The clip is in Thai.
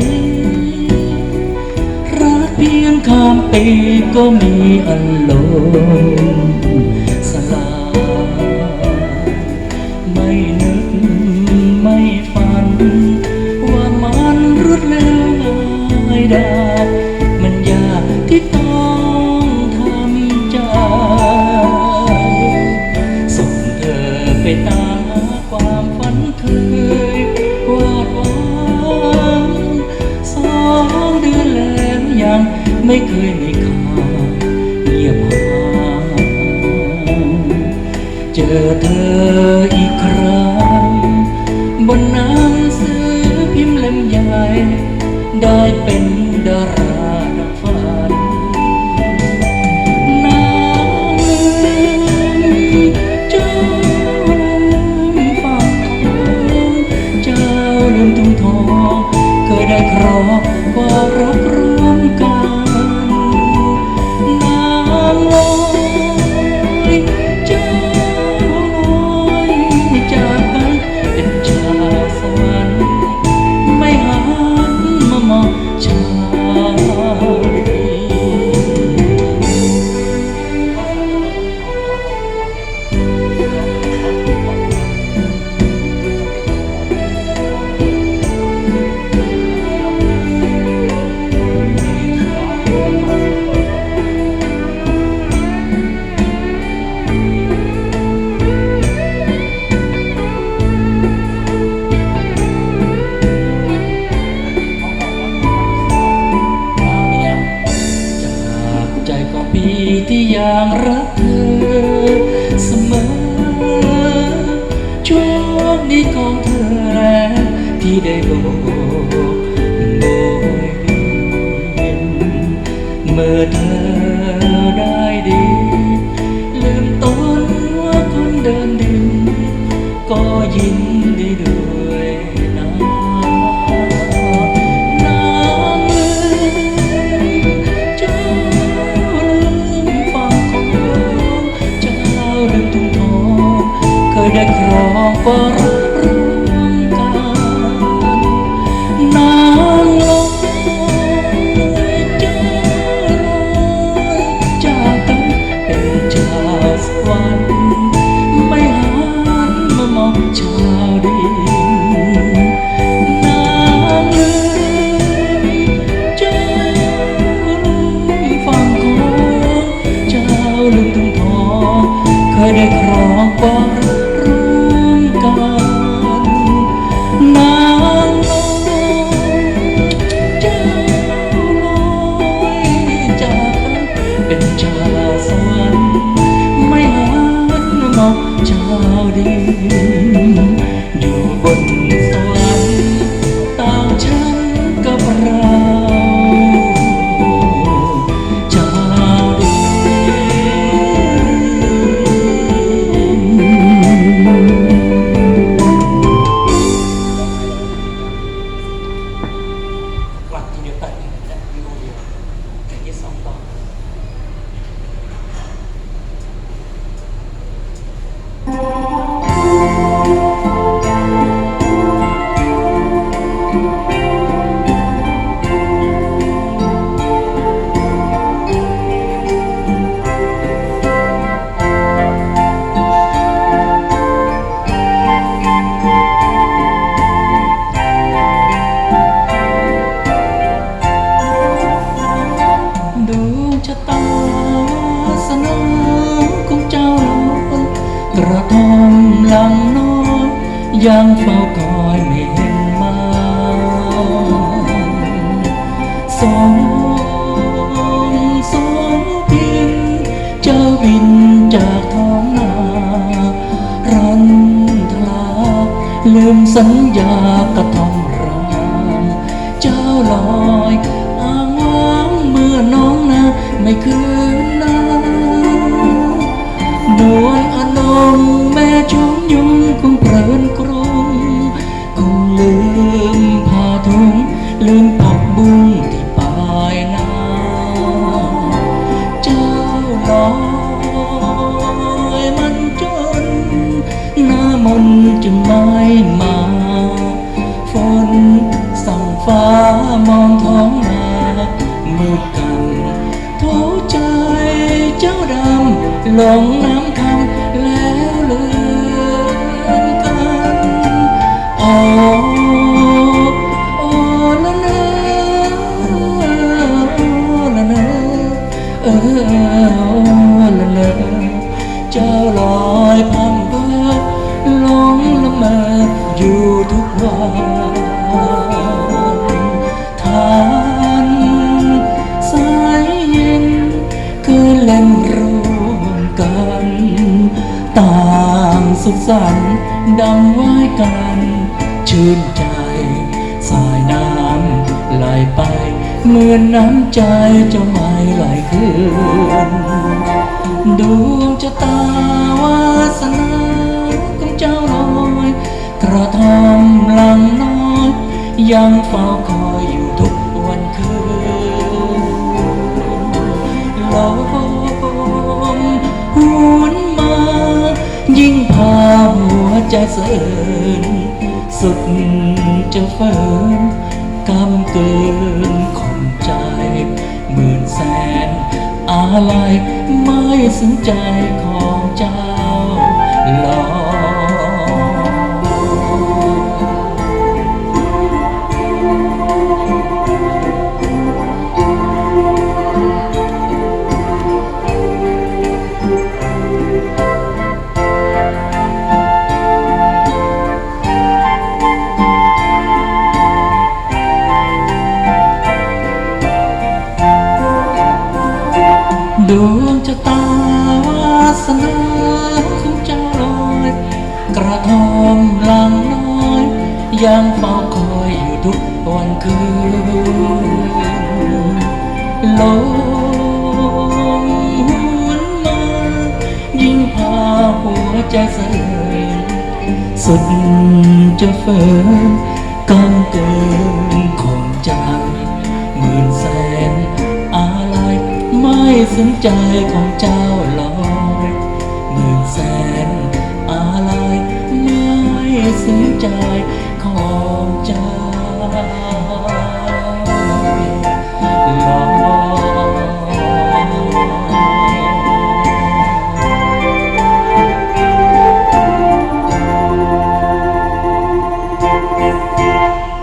นี้ รักเพียงข้ามปีก็มีอารมณ์ ไม่เคยมีข่าวเงียบหายเจอเธออีกครั้ง บนหนังสือพิมพ์เล่มใหญ่ ได้เป็นดาราดังฝันน้ำลืมเจ้าลืมฟังของเจ้าลืมทุ่งทองเคยได้ครอบ ที่ยังรักเธอเสมอช่วงนี้ของเธอแล้วที่ได้โบกโบ ค อย่า สนองของเจ้าลอยกระทอมหลังน้อยยังเฝ้าคอยไม่เห็นมาสองสองพิน เจ้าบินจากท้องนารันทลาลืมสัญญากระทอมรางเจ้าลอยอ้างว้างเมื่อน้องนาไม่คืน จ้าลอยพังเบอหลงละเมออยู่ทุกวันทานสายเย็นคือเล่นรวมกัน ต่างสุขสันต์ดังไหว้กัน ชื่นใจ สายน้ำไหลไปเหมือนน้ำใจจะไม่ไหลคืนดวงจะตาวาสนาของเจ้าน้อยกระทำหลังน้อยยังเฝ้าคอยอยู่ทุกวันคืนลมหวนมา ยิ่งพาหัวใจเสื่น สุดจะเฟินกำเกินของใจหมื่นแสนอะไรไม่สนใจของเจ้าหลอ ยังเฝ้าคอยอยู่ทุกวันคืนลมหวนมายิ่งพาหัวใจเสื่อมสุดจะเฟินกำเกินของใจหมื่นแสนอะไรไม่สนใจของเจ้าลอยหมื่นแสนอะไรไม่สนใจ